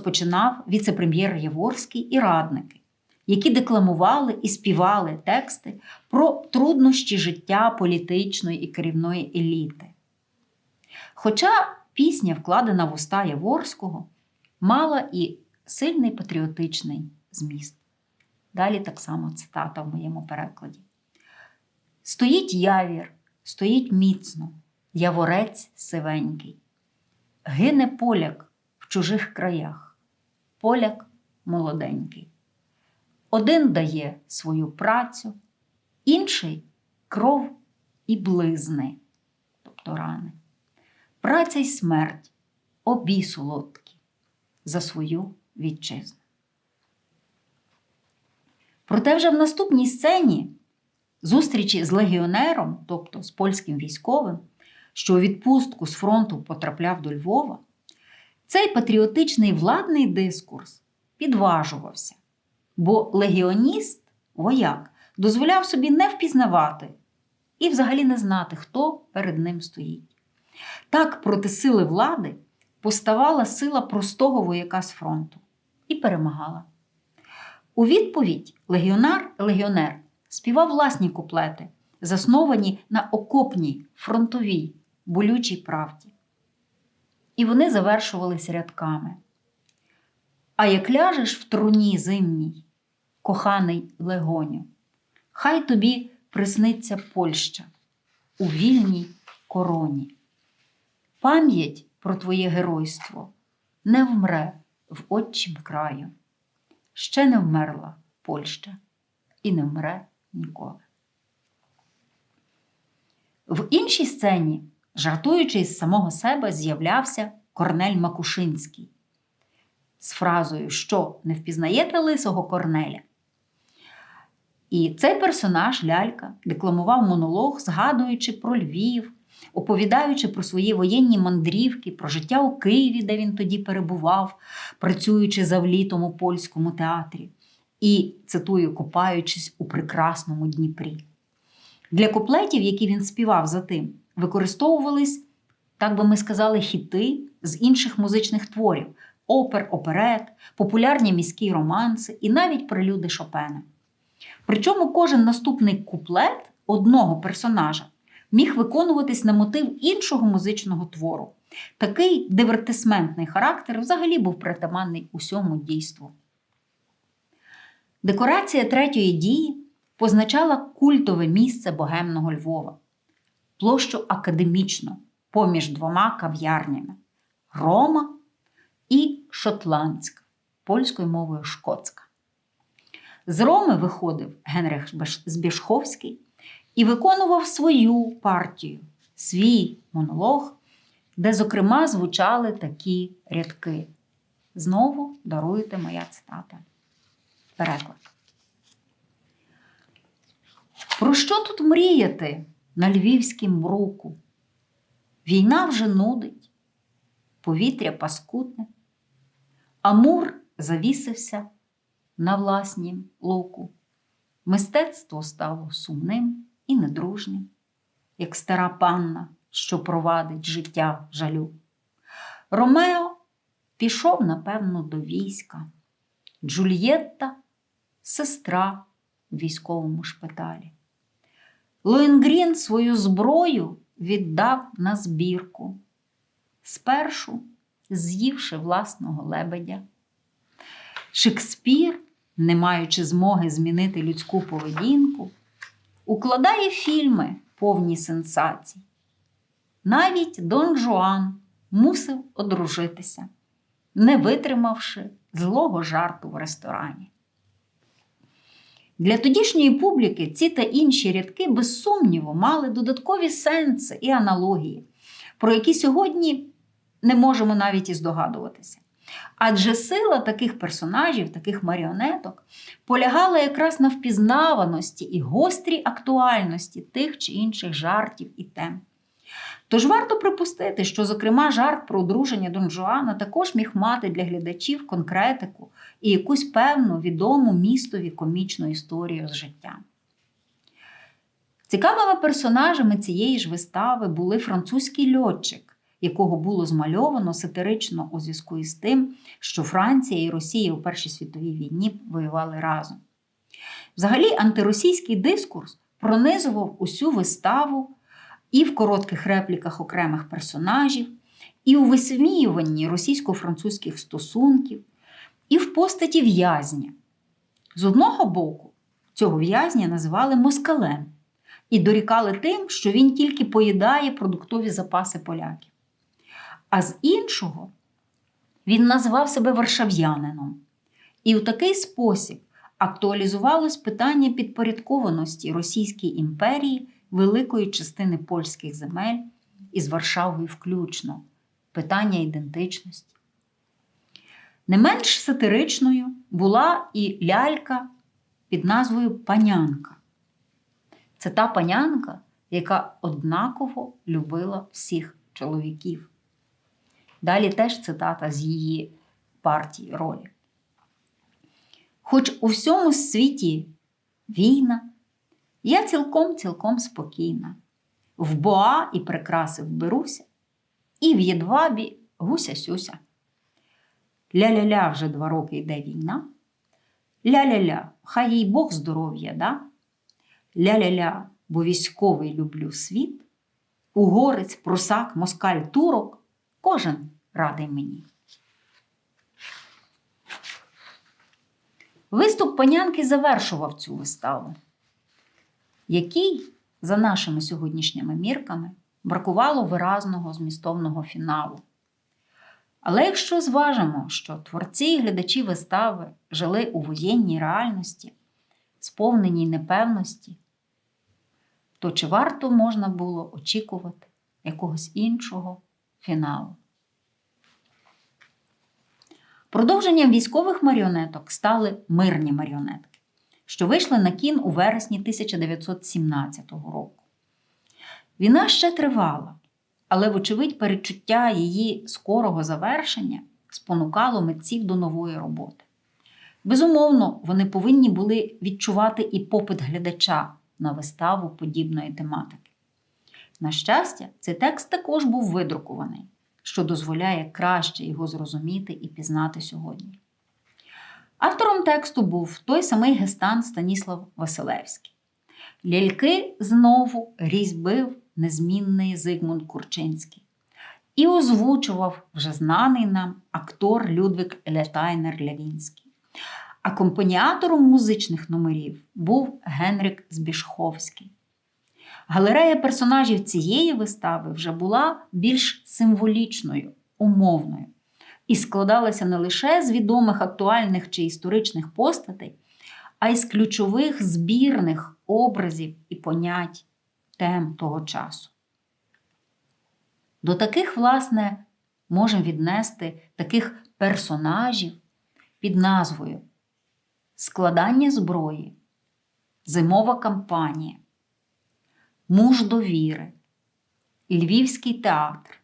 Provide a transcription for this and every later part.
Розпочинав віце-прем'єр Яворський і радники, які декламували і співали тексти про труднощі життя політичної і керівної еліти. Хоча пісня, вкладена в уста Яворського, мала і сильний патріотичний зміст. Далі так само цитата в моєму перекладі. Стоїть явір, стоїть міцно, яворець сивенький. Гине поляк в чужих краях, поляк молоденький. Один дає свою працю, інший кров і близни, тобто рани. Праця й смерть, обі солодкі за свою вітчизну. Проте вже в наступній сцені зустрічі з легіонером, тобто з польським військовим, що у відпустку з фронту потрапляв до Львова, цей патріотичний владний дискурс підважувався, бо легіоніст, вояк, дозволяв собі не впізнавати і взагалі не знати, хто перед ним стоїть. Так проти сили влади поставала сила простого вояка з фронту і перемагала. У відповідь легіонар легіонер співав власні куплети, засновані на окопній фронтовій болючій правді. І вони завершувалися рядками. А як ляжеш в труні зимній, коханий легоню, хай тобі присниться Польща у вільній короні. Пам'ять про твоє геройство не вмре в отчим краю. Ще не вмерла Польща і не вмре ніколи. В іншій сцені, жартуючи з самого себе, з'являвся Корнель Макушинський з фразою, що не впізнаєте лисого Корнеля. І цей персонаж Лялька декламував монолог, згадуючи про Львів, оповідаючи про свої воєнні мандрівки, про життя у Києві, де він тоді перебував, працюючи завлітом у польському театрі, і, цитую, купаючись у прекрасному Дніпрі. Для куплетів, які він співав за тим, використовувались, так би ми сказали, хіти з інших музичних творів опер, оперет, популярні міські романси і навіть прелюди Шопена. Причому кожен наступний куплет одного персонажа міг виконуватись на мотив іншого музичного твору. Такий дивертисментний характер взагалі був притаманний усьому дійству. Декорація третьої дії позначала культове місце богемного Львова, площу академічну поміж двома кав'ярнями Рома і Шотландська, польською мовою шкотська. З Роми виходив Генрих Збіжховський і виконував свою партію, свій монолог, де, зокрема, звучали такі рядки. Знову даруйте моя цитата. Переклад. Про що тут мріяти на львівськім бруку? Війна вже нудить, повітря паскудне, Амур завісився на власнім луку. Мистецтво стало сумним і недружнім, як стара панна, що провадить життя жалю. Ромео пішов, напевно, до війська. Джульєтта сестра в військовому шпиталі. Лоєнгрін свою зброю віддав на збірку, спершу з'ївши власного лебедя. Шекспір, не маючи змоги змінити людську поведінку, укладає фільми повні сенсацій. Навіть Дон Жуан мусив одружитися, не витримавши злого жарту в ресторані. Для тодішньої публіки ці та інші рядки, без сумніву, мали додаткові сенси і аналогії, про які сьогодні не можемо навіть і здогадуватися. Адже сила таких персонажів, таких маріонеток, полягала якраз на впізнаваності і гострій актуальності тих чи інших жартів і тем. Тож варто припустити, що, зокрема, жарт про одруження Дон Жуана також міг мати для глядачів конкретику і якусь певну відому містові комічну історію з життя. Цікавими персонажами цієї ж вистави були французький льотчик, якого було змальовано сатирично у зв'язку із тим, що Франція і Росія у Першій світовій війні воювали разом. Взагалі, антиросійський дискурс пронизував усю виставу і в коротких репліках окремих персонажів, і у висміюванні російсько-французьких стосунків, і в постаті в'язня. З одного боку, цього в'язня називали москалем і дорікали тим, що він тільки поїдає продуктові запаси поляків. А з іншого, він називав себе варшав'янином. І у такий спосіб актуалізувалось питання підпорядкованості Російській імперії великої частини польських земель із Варшавою включно, питання ідентичності. Не менш сатиричною була і лялька під назвою Панянка. Це та панянка, яка однаково любила всіх чоловіків. Далі теж цитата з її партії ролі. Хоч у всьому світі війна, я цілком цілком спокійна. В боа і прикраси вберуся, і в єдвабі гуся сюся. Ля-ля-ля вже два роки йде війна. Ля-ля-ля, хай їй Бог здоров'я да. Ля-ля-ля, бо військовий люблю світ. Угорець, прусак, москаль, турок, кожен радий мені. Виступ панянки завершував цю виставу, який, за нашими сьогоднішніми мірками, бракувало виразного змістовного фіналу. Але якщо зважимо, що творці і глядачі вистави жили у воєнній реальності, сповненій непевності, то чи варто можна було очікувати якогось іншого фіналу? Продовженням військових маріонеток стали мирні маріонетки, що вийшли на кін у вересні 1917 року. Війна ще тривала, але, вочевидь, перечуття її скорого завершення спонукало митців до нової роботи. Безумовно, вони повинні були відчувати і попит глядача на виставу подібної тематики. На щастя, цей текст також був видрукований, що дозволяє краще його зрозуміти і пізнати сьогодні. Автором тексту був той самий гестант Станіслав Василевський. Ляльки знову різьбив незмінний Зигмунд Курчинський і озвучував вже знаний нам актор Людвиг Летайнер Лявінський. Акомпаніатором музичних номерів був Генрик Збішховський. Галерея персонажів цієї вистави вже була більш символічною, умовною і складалася не лише з відомих актуальних чи історичних постатей, а й з ключових збірних образів і понять тем того часу. До таких, власне, можемо віднести таких персонажів під назвою Складання зброї, Зимова кампанія, Муж довіри, Львівський театр,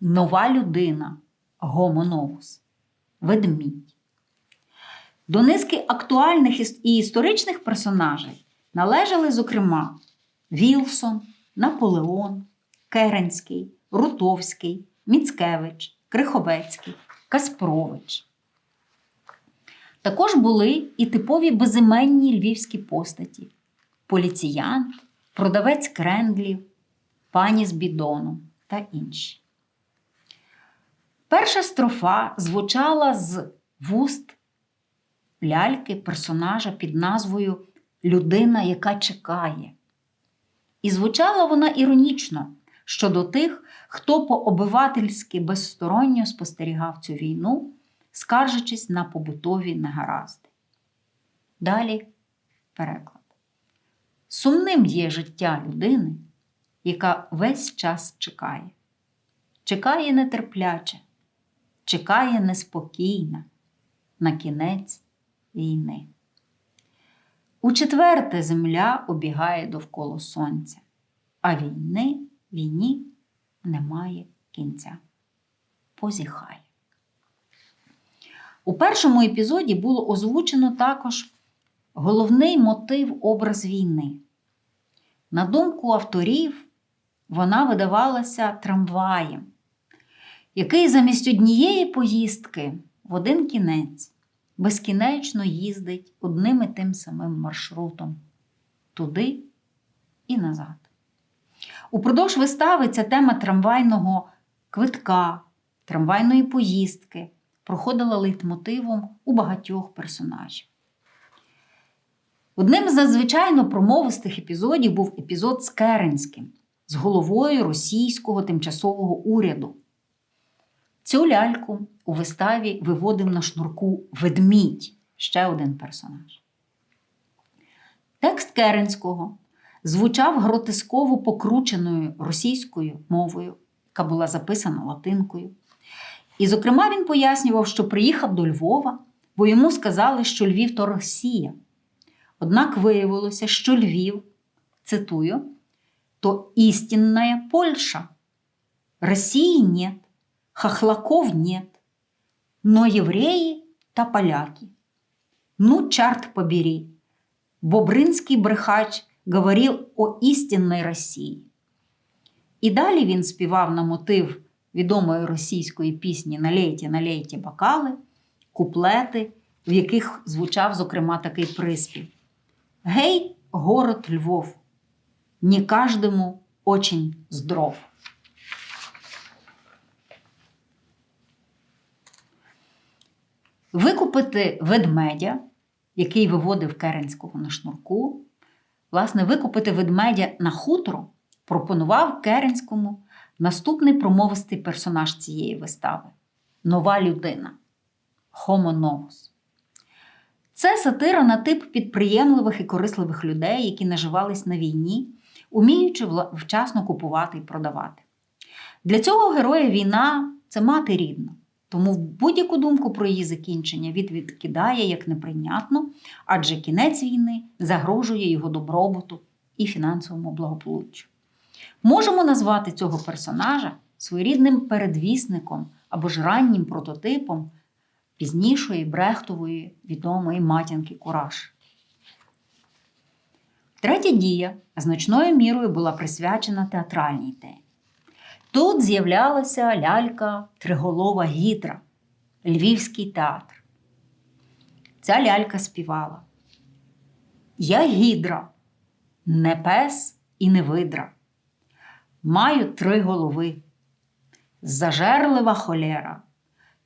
Нова людина, Гомоновус, Ведмідь. До низки актуальних і історичних персонажей належали, зокрема, Вілсон, Наполеон, Керенський, Рутовський, Міцкевич, Криховецький, Каспрович. Також були і типові безіменні львівські постаті: поліціянт, продавець крендлів, пані з бідоном та інші. Перша строфа звучала з вуст ляльки персонажа під назвою Людина, яка чекає. І звучала вона іронічно щодо тих, хто по-обивательськи безсторонньо спостерігав цю війну, скаржачись на побутові негаразди. Далі переклад. Сумним є життя людини, яка весь час чекає. Чекає нетерпляче, чекає неспокійно на кінець війни. У четверте земля обігає довкола сонця, а війни війні немає кінця. Позіхає. У першому епізоді було озвучено також головний мотив образ війни. На думку авторів, вона видавалася трамваєм, який замість однієї поїздки в один кінець безкінечно їздить одним і тим самим маршрутом туди і назад. Упродовж вистави ця тема трамвайного квитка, трамвайної поїздки проходила лейтмотивом у багатьох персонажів. Одним з надзвичайно промовистих епізодів був епізод з Керенським, з головою російського тимчасового уряду. Цю ляльку у виставі виводив на шнурку ведмідь, ще один персонаж. Текст Керенського звучав гротисково покрученою російською мовою, яка була записана латинкою. І, зокрема, він пояснював, що приїхав до Львова, бо йому сказали, що Львів то Росія. Однак виявилося, що Львів, цитую, то істинная Польша. Росії нет, хохлаков нет, но євреї та поляки. Ну, чарт побери, Бобринський брехач говорив о істинній Росії. І далі він співав на мотив відомої російської пісні Налейте, налейте бокали, куплети, в яких звучав, зокрема, такий приспів. Гей, город Львов, не каждому очень здров. Викупити ведмедя, який виводив Керенського на шнурку, власне, викупити ведмедя на хутро пропонував Керенському наступний промовистий персонаж цієї вистави нова людина novus. Це сатира на тип підприємливих і корисливих людей, які наживались на війні, уміючи вчасно купувати і продавати. Для цього героя війна це мати рідна. Тому будь-яку думку про її закінчення від відкидає як неприйнятно, адже кінець війни загрожує його добробуту і фінансовому благополуччю. Можемо назвати цього персонажа своєрідним передвісником або ж раннім прототипом пізнішої брехтової відомої матінки Кураж. Третя дія значною мірою була присвячена театральній темі. Тут з'являлася лялька Триголова Гідра, Львівський театр. Ця лялька співала: Я гідра, не пес і не видра. Маю три голови. Зажерлива холєра,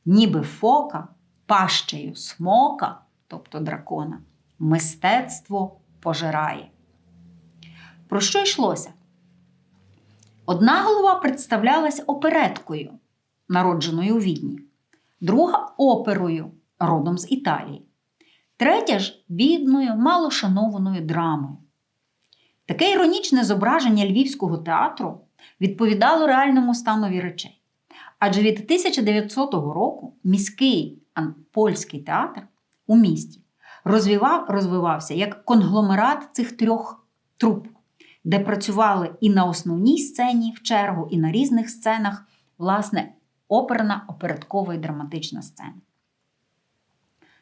ніби фока, пащею смока, тобто дракона, мистецтво пожирає. Про що йшлося? Одна голова представлялась опереткою, народженою у Відні, друга оперою, родом з Італії, третя ж бідною, малошанованою драмою. Таке іронічне зображення львівського театру відповідало реальному станові речей. Адже від 1900 року міський польський театр у місті розвивав, розвивався як конгломерат цих трьох труп, де працювали і на основній сцені в чергу, і на різних сценах, власне, оперна, опереткова і драматична сцена.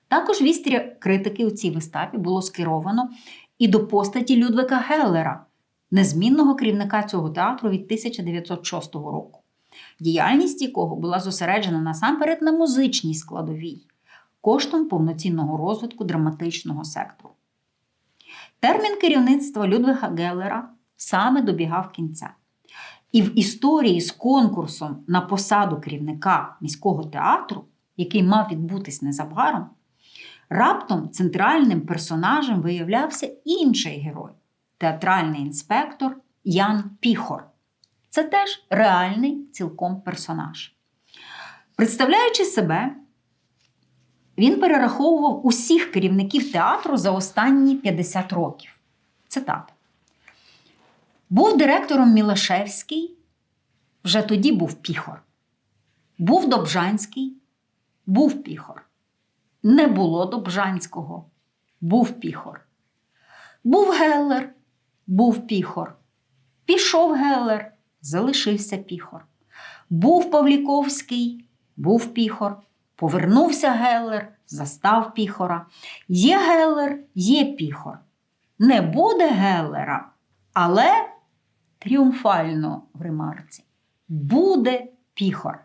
Також вістря критики у цій виставі було скеровано і до постаті Людвика Геллера, незмінного керівника цього театру від 1906 року, діяльність якого була зосереджена насамперед на музичній складовій, коштом повноцінного розвитку драматичного сектору. Термін керівництва Людвига Геллера саме добігав кінця. І в історії з конкурсом на посаду керівника міського театру, який мав відбутись незабаром, раптом центральним персонажем виявлявся інший герой театральний інспектор Ян Піхор. Це теж реальний цілком персонаж. Представляючи себе, він перераховував усіх керівників театру за останні 50 років. Цитата. Був директором Мілашевський, вже тоді був Піхор. Був Добжанський, був Піхор. Не було Добжанського, був Піхор. Був Геллер, був Піхор. Пішов Геллер, залишився Піхор. Був Павліковський, був Піхор. Повернувся Геллер, застав Піхора. Є Геллер, є Піхор. Не буде Геллера, але тріумфально в ремарці. Буде Піхор.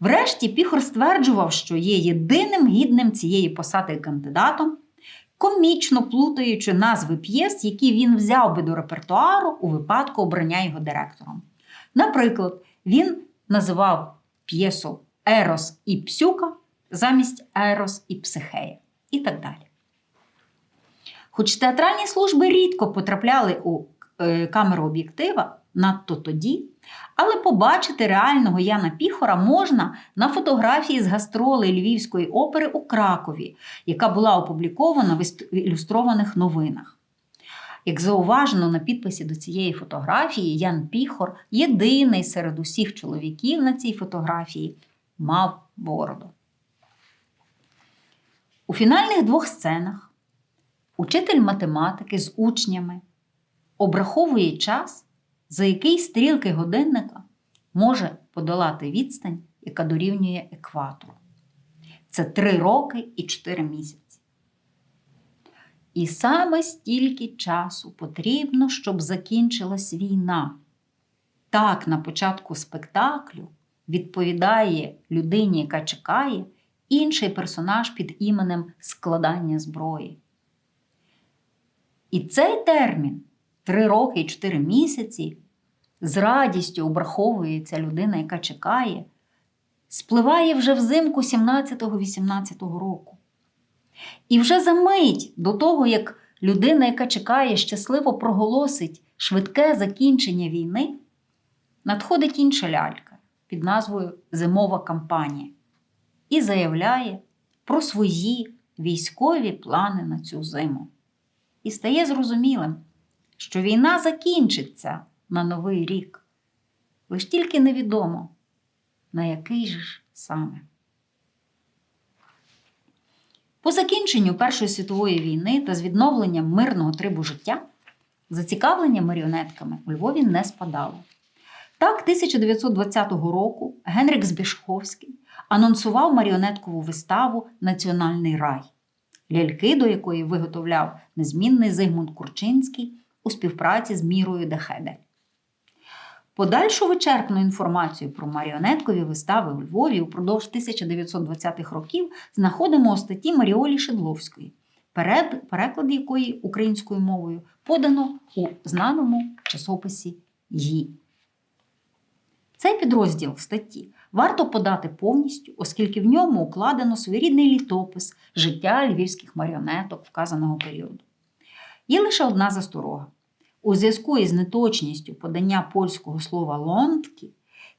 Врешті Піхор стверджував, що є єдиним гідним цієї посади кандидатом, комічно плутаючи назви п'єс, які він взяв би до репертуару у випадку обрання його директором. Наприклад, він називав п'єсу Ерос і Псюка замість Ерос і Психея і так далі. Хоч театральні служби рідко потрапляли у е, камеру об'єктива, надто тоді, але побачити реального Яна Піхора можна на фотографії з гастролей Львівської опери у Кракові, яка була опублікована в ілюстрованих новинах. Як зауважено на підписі до цієї фотографії, Ян Піхор, єдиний серед усіх чоловіків на цій фотографії, мав бороду. У фінальних двох сценах учитель математики з учнями обраховує час, за який стрілки годинника може подолати відстань, яка дорівнює екватору. Це три роки і чотири місяці. І саме стільки часу потрібно, щоб закінчилась війна. Так, на початку спектаклю відповідає людині, яка чекає, інший персонаж під іменем складання зброї. І цей термін три роки і чотири місяці з радістю обраховується людина, яка чекає, спливає вже взимку 17-18 року. І вже за мить до того, як людина, яка чекає, щасливо проголосить швидке закінчення війни, надходить інша лялька під назвою Зимова кампанія і заявляє про свої військові плани на цю зиму. І стає зрозумілим, що війна закінчиться на Новий рік. Лиш тільки невідомо, на який же ж саме. По закінченню Першої світової війни та з відновленням мирного трибу життя зацікавлення маріонетками у Львові не спадало. Так, 1920 року Генрик Збішховський анонсував маріонеткову виставу Національний рай, ляльки, до якої виготовляв незмінний Зигмунд Курчинський у співпраці з Мірою Дехедель. Подальшу вичерпну інформацію про маріонеткові вистави у Львові упродовж 1920-х років знаходимо у статті Маріолі Шедловської, переклад якої українською мовою подано у знаному часописі «Ї». Цей підрозділ статті варто подати повністю, оскільки в ньому укладено своєрідний літопис життя львівських маріонеток вказаного періоду. Є лише одна засторога. У зв'язку із неточністю подання польського слова лондкі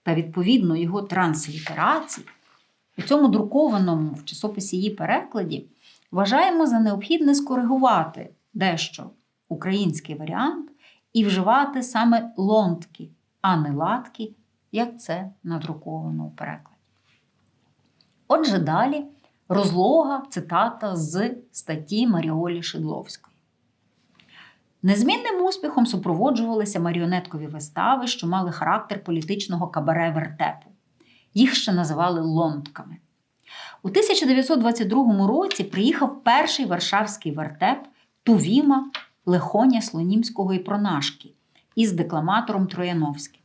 та відповідно його транслітерації, у цьому друкованому в часописі її перекладі вважаємо за необхідне скоригувати дещо український варіант і вживати саме лондкі, а не латкі, як це надруковано у перекладі. Отже, далі розлога цитата з статті Маріолі Шидловської. Незмінним успіхом супроводжувалися маріонеткові вистави, що мали характер політичного кабаре вертепу. Їх ще називали лондками. У 1922 році приїхав перший варшавський вертеп Тувіма Лехоня Слонімського і Пронашки із декламатором Трояновським.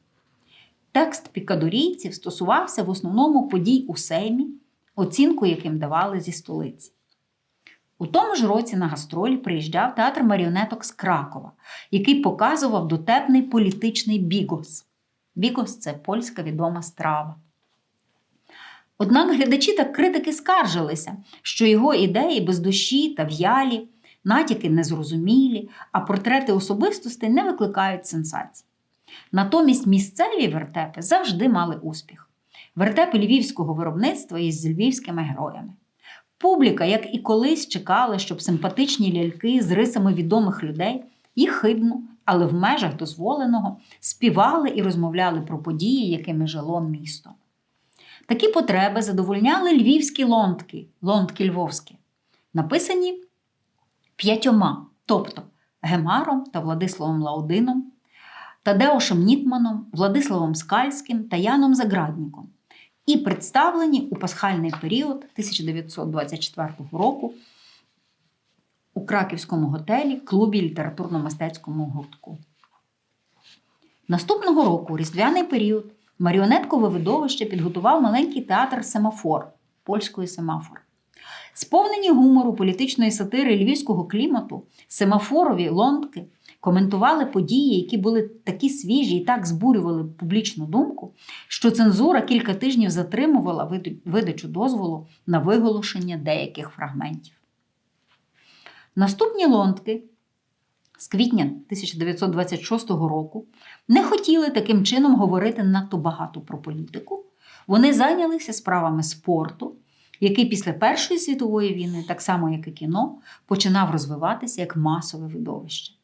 Текст пікадорійців стосувався в основному подій у Сеймі, оцінку яким давали зі столиці. У тому ж році на гастролі приїжджав театр маріонеток з Кракова, який показував дотепний політичний бігос. Бігос це польська відома страва. Однак глядачі та критики скаржилися, що його ідеї без душі та в'ялі, натяки незрозумілі, а портрети особистостей не викликають сенсацій. Натомість місцеві вертепи завжди мали успіх. Вертепи львівського виробництва із львівськими героями. Публіка, як і колись, чекала, щоб симпатичні ляльки з рисами відомих людей їх хибно, але в межах дозволеного співали і розмовляли про події, якими жило місто. Такі потреби задовольняли львівські лондки, лондки львовські, написані п'ятьома, тобто Гемаром та Владиславом Лаудином, Тадеушем Нітманом, Владиславом Скальським та Яном Заградніком і представлені у пасхальний період 1924 року у Краківському готелі, клубі літературно-мистецькому гуртку. Наступного року, у різдвяний період, маріонеткове видовище підготував маленький театр Семафор польської семафор. Сповнені гумору політичної сатири львівського клімату, семафорові лондки коментували події, які були такі свіжі і так збурювали публічну думку, що цензура кілька тижнів затримувала видачу дозволу на виголошення деяких фрагментів. Наступні лондки з квітня 1926 року не хотіли таким чином говорити надто багато про політику. Вони зайнялися справами спорту, який після Першої світової війни, так само як і кіно, починав розвиватися як масове видовище.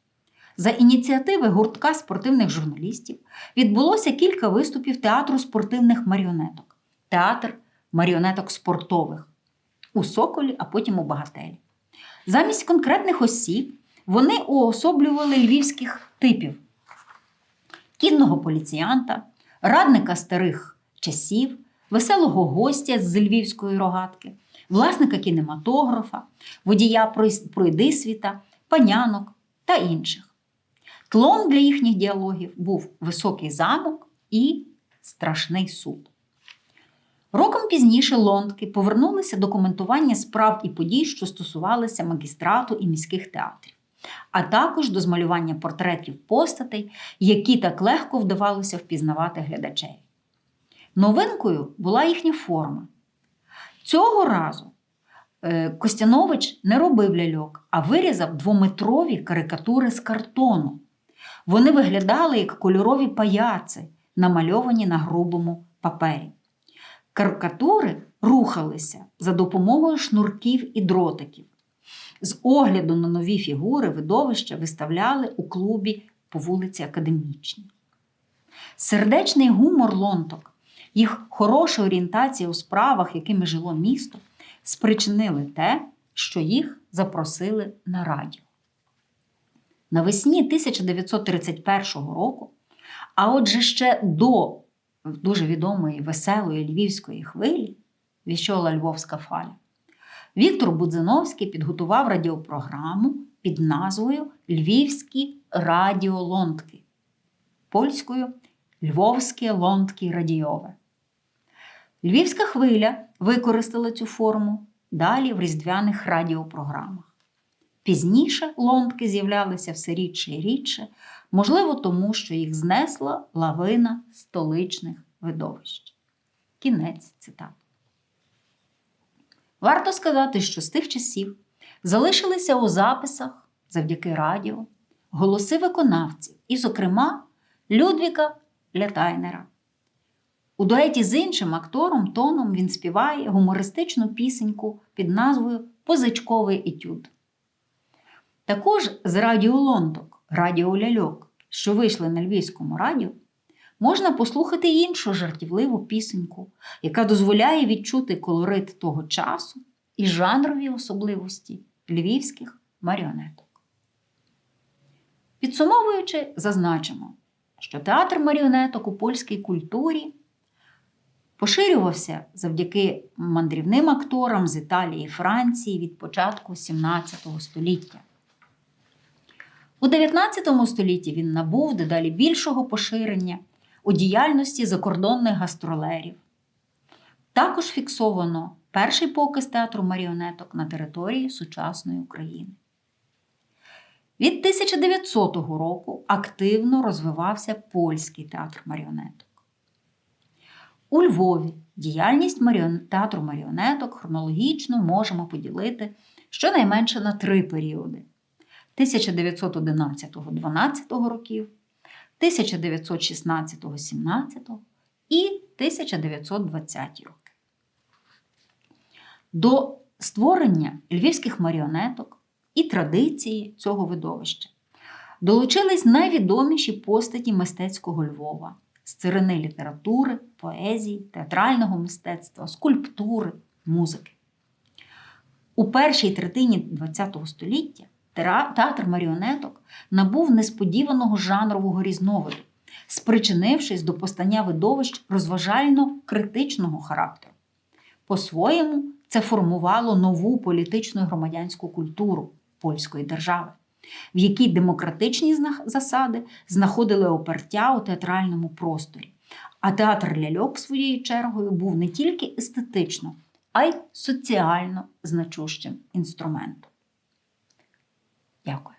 За ініціативи гуртка спортивних журналістів відбулося кілька виступів театру спортивних маріонеток, театр маріонеток спортових у Соколі, а потім у Багателі. Замість конкретних осіб вони уособлювали львівських типів: кінного поліціянта, радника старих часів, веселого гостя з львівської рогатки, власника кінематографа, водія пройдисвіта, панянок та інших. Тлом для їхніх діалогів був високий замок і страшний суд. Роком пізніше лондки повернулися до коментування справ і подій, що стосувалися магістрату і міських театрів, а також до змалювання портретів постатей, які так легко вдавалося впізнавати глядачеві. Новинкою була їхня форма. Цього разу е, Костянович не робив ляльок, а вирізав двометрові карикатури з картону. Вони виглядали як кольорові паяци, намальовані на грубому папері. Карикатури рухалися за допомогою шнурків і дротиків. З огляду на нові фігури видовища виставляли у клубі по вулиці Академічній. Сердечний гумор лонток, їх хороша орієнтація у справах, якими жило місто, спричинили те, що їх запросили на радіо. Навесні 1931 року, а отже ще до дуже відомої веселої львівської хвилі, віщола Львовська фаля, Віктор Будзиновський підготував радіопрограму під назвою Львівські радіолондки польською Львовське лондки радіове. Львівська хвиля використала цю форму далі в різдвяних радіопрограмах. Пізніше лондки з'являлися все рідше і рідше, можливо, тому що їх знесла лавина столичних видовищ. Кінець цитати. Варто сказати, що з тих часів залишилися у записах завдяки радіо голоси виконавців, і, зокрема, Людвіка Лятайнера. У дуеті з іншим актором тоном він співає гумористичну пісеньку під назвою Позичковий етюд. Також з радіолонток, радіоляльок, що вийшли на львівському радіо, можна послухати іншу жартівливу пісеньку, яка дозволяє відчути колорит того часу і жанрові особливості львівських маріонеток. Підсумовуючи, зазначимо, що театр маріонеток у польській культурі поширювався завдяки мандрівним акторам з Італії і Франції від початку XVII століття. У 19 столітті він набув дедалі більшого поширення у діяльності закордонних гастролерів. Також фіксовано перший показ театру маріонеток на території сучасної України. Від 1900 року активно розвивався польський театр маріонеток. У Львові діяльність театру маріонеток хронологічно можемо поділити щонайменше на три періоди: 1911-12 років, 1916-17 і 1920 роки. До створення львівських маріонеток і традиції цього видовища долучились найвідоміші постаті мистецького Львова з царини літератури, поезії, театрального мистецтва, скульптури, музики. У першій третині ХХ століття театр маріонеток набув несподіваного жанрового різновиду, спричинившись до постання видовищ розважально-критичного характеру. По-своєму, це формувало нову політичну і громадянську культуру польської держави, в якій демократичні засади знаходили опертя у театральному просторі, А театр ляльок своєю чергою був не тільки естетично, а й соціально значущим інструментом. 妖怪